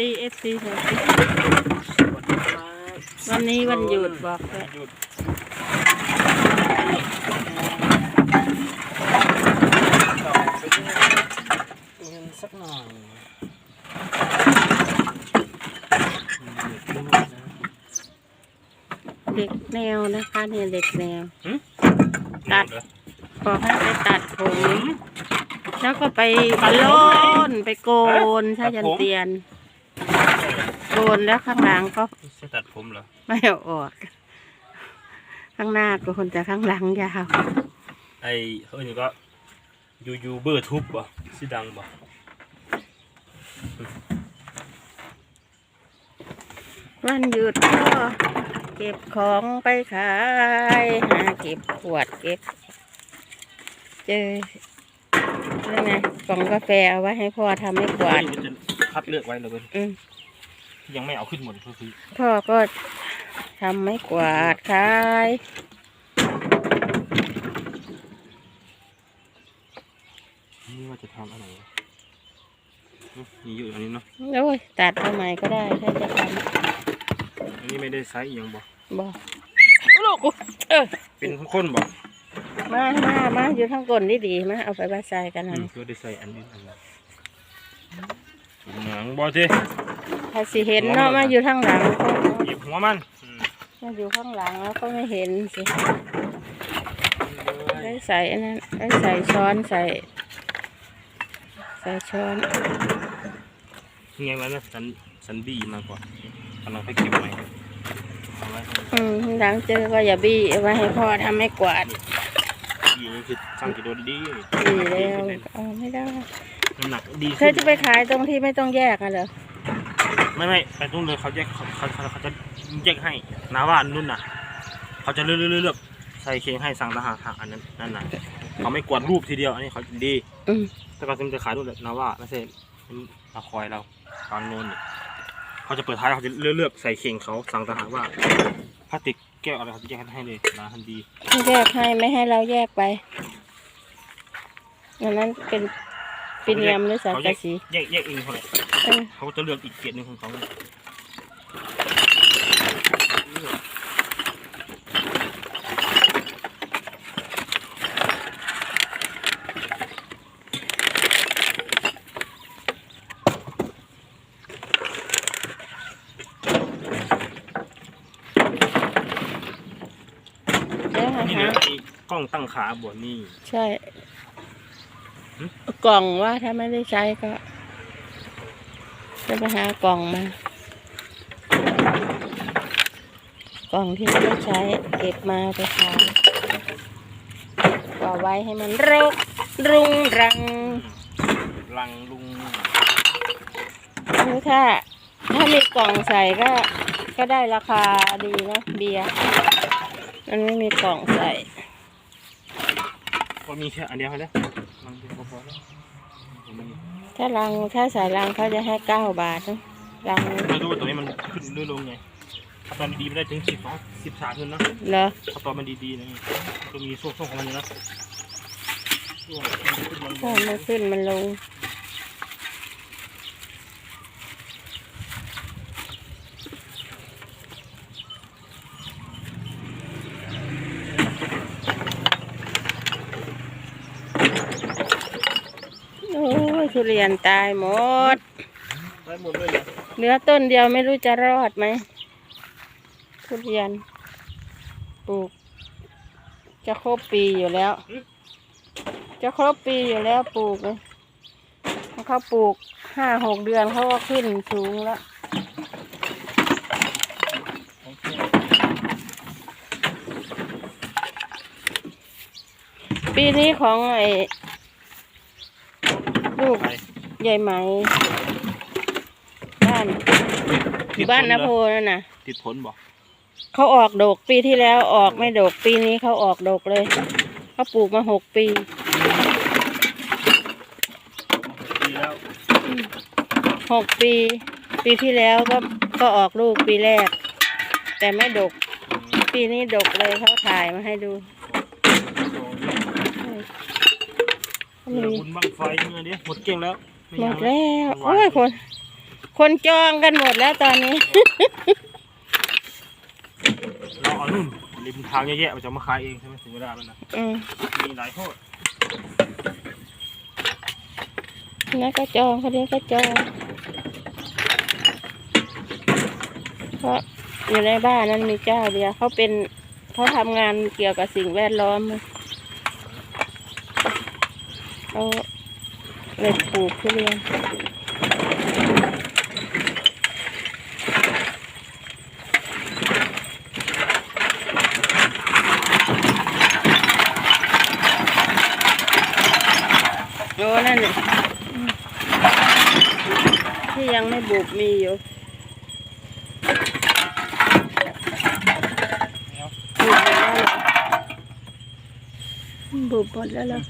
ดีเอฟซีวันนี้วันหยุดบอกเลยหยุดเงินสักหน่อยหยุดด้วยนะเด็กแนวนะคะเนี่ยเด็กแนวหึตัดบอกให้ไปตัดผมแล้วก็ไปโลนไปโกนถ้ายันเตียนโก นแล้วข้างหลังก็จะตัดผมเหรอไม่เอาออก ข้างหน้าโกนแต่ข้างหลังยาวไอเฮ้ยนี่ก็ยูยูเบอร์ทุบบ่สิดังบ่วันหยุดก็เก็บของไปขายหาเก็บขวดเก็บ เจอแล้วไงกล่องกาแฟเอาไว้ให้พ่อทำให้กวาดเฮ้ยมันจะคัดเลือกไว้เลยเว้ยอืม ยังไม่เอาขึ้นหมดก็คือพ่อก็ทำไม่กวาดขายนี่ว่าจะทำอะไรวะอุ๊ยมีอยู่อันนี้เนาะโอ้ยตัดเอาใหม่ก็ได้ถ้าจะทอันนี้ไม่ได้ไซส์อีกอยังบ่ำบอกลูกกูเออเป็นข้นๆบ่มามามาอยู่ข้างบนนี่ดีมาเอาไปบาใส่กันหน่อือยมก็ได้ใส่อันนี้อันนี้หนังบ่สิ ถ้าสิเห็นเนาะมาอยู่ข้างหลังก็หยิบหัวมันอืมมาอยู่ข้างหลังแล้วก็ไม่เห็นสิได้ใส่อันนั้นได้ใส่ช้อนใส่ ใส่ช้อนยังไงวะนะสันสันบี้มากกว่ากำลังไปเก็บใหม่เอาไว้ให้อืมหลังเจอก็อย่าบี้เอาไว้ให้พ่อทำให้กวาดบี้นี่คือสั่งกิโลดีดีแล้วเอาไม่ได้น้ำหนักดีเธขึ้อนจะไปขายตรงที่ไม่ต้องแยกกันเหรอ ไม่ไม่ไปตรงเลยเขาแยกเขาเขาเขาเขาจะแยกให้นาว่านุ่นน่ะ เขาจะเลือกเลือกเลือกใส่เค้งให้สั่งทหารอันนั้นนั่นน่ะเขาไม่กวาดรูปทีเดียว อันนี้เขาดีอืม แต่ก่อนจะขายรูปแบบนาว่าไม่ใช่มาคอยเราตอนโน้นนี่เขาจะเปิดท้ายเขาจะเลือกเลือกใส่เข่งเขาสั่งทหารว่าพลาสติกแก้วอะไรเขาจะแยกให้เลยนะทันดีไม่แยกให้ไม่ให้เราแยกไปอันนั้นเป็น ปีเนียมหรือสังเขากะแยกสีแยกแยกเองเขาเลยเออเขาจะเลือกอีกเกรดหนึ่งของเขาเลยเดี๋ยวหานี่หาเลยไอ้กล้องตั้งขาบวนี่ ใช่หึ กล่องว่าถ้าไม่ได้ใช้ก็ จะไปหากล่องมากล่องที่ไม่ได้ใช้เก็บมาไปขายก็ไว้ให้มันรกรุงรังลังลุงหรือถ้า ถ้ามีกล่องใส่ก็ ก็ได้ราคาดีนะเบียร์มันไม่มีกล่องใส่ ก็มีแค่อันเดียวเลยลังเดียวก็พอแล้วผมไม่ ถ้ารังถ้าใส่รังเขาจะให้เก้าบาทนะรังไม่รู้ว่าตัวนี้มันขึ้นด้วยลงไงถ้าตอนดีไม่ได้ถึงสิบสองสิบสามขึ้นนะเหรอถ้าตอนมันดีๆนะก็มีช่วงๆของมันอยู่นะช่วงขึ้นมันลถ้างมันขึ้นมันลง โอ้ย ทุเรียนตายหมดได้หมดเลยเหรอเหลือต้นเดียวไม่รู้จะรอดไหมทุเรียนปลูก จะครบปีอยู่แล้ว จะครบปีอยู่แล้วปลูกเลยเขาปลูกห้าหกเดือนเขาก็ขึ้นสูงแล้วปีนี้ของไอ้ ลูกไปใหญ่ไหม บ้านอยู่บ้านนโพนั่นน่ะ ติดผลบอกเขาออกดอกปีที่แล้วออกไม่ดอกปีนี้เขาออกดอกเลยเขาปลูกมาหกปีดีแล้วหกปี ปีที่แล้วก็ก็ออกลูกปีแรก แต่ไม่ดก ปีนี้ดกเลยเขาถ่ายมาให้ดู เหลือบุญบังไฟเมื่อนี้หมดเกลี้ยงแล้วไหมยังดแล้วนโอ้ยคน คนจองกันหมดแล้วตอนนี้เราเอานุ่นริมทางเยอะแยะมันจะมาขายเองใช่ไหมถึงเวลามันนะอืมมีหลายโทษนั่นก็จองคนนี้ก็จองเพราะอยู่ในบ้านนั้นมีเจ้าเดียวเขาเป็นเขาทำงานเกี่ยวกับสิ่งแวดล้อม เขาเลยปลูกทุเรียนโอ้นั่นน่ะอืมที่ยังไม่บุบมีอยู่บุบหมดแล้วเหรอ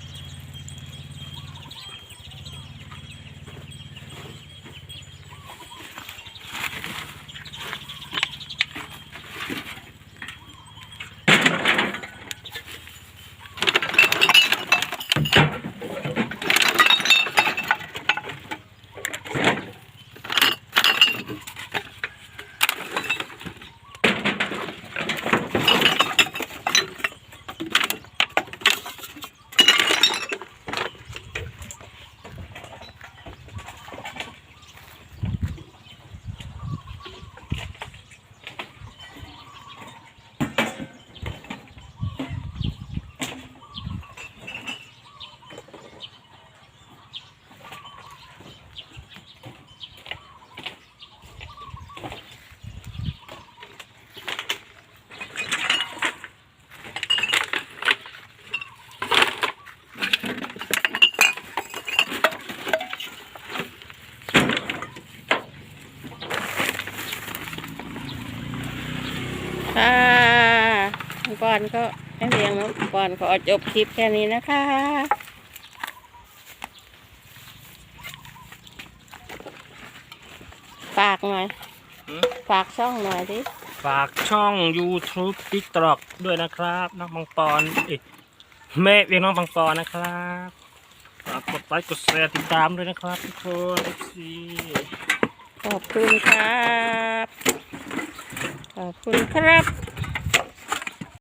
ก่อนก็ให้เรียงแล้วก่อนขอจบคลิปแค่นี้นะคะฝากหน่อยฝากช่องหน่อยดิฝากช่อง YouTube TikTok ด้วยนะครับน้องปังปอนเอ๊ะแม่เวียงน้องปังปอนนะครับฝากกดไลค์กดแชร์ติดตามด้วยนะครับทุกคนทุกซีขอบคุณครับขอบคุณครับ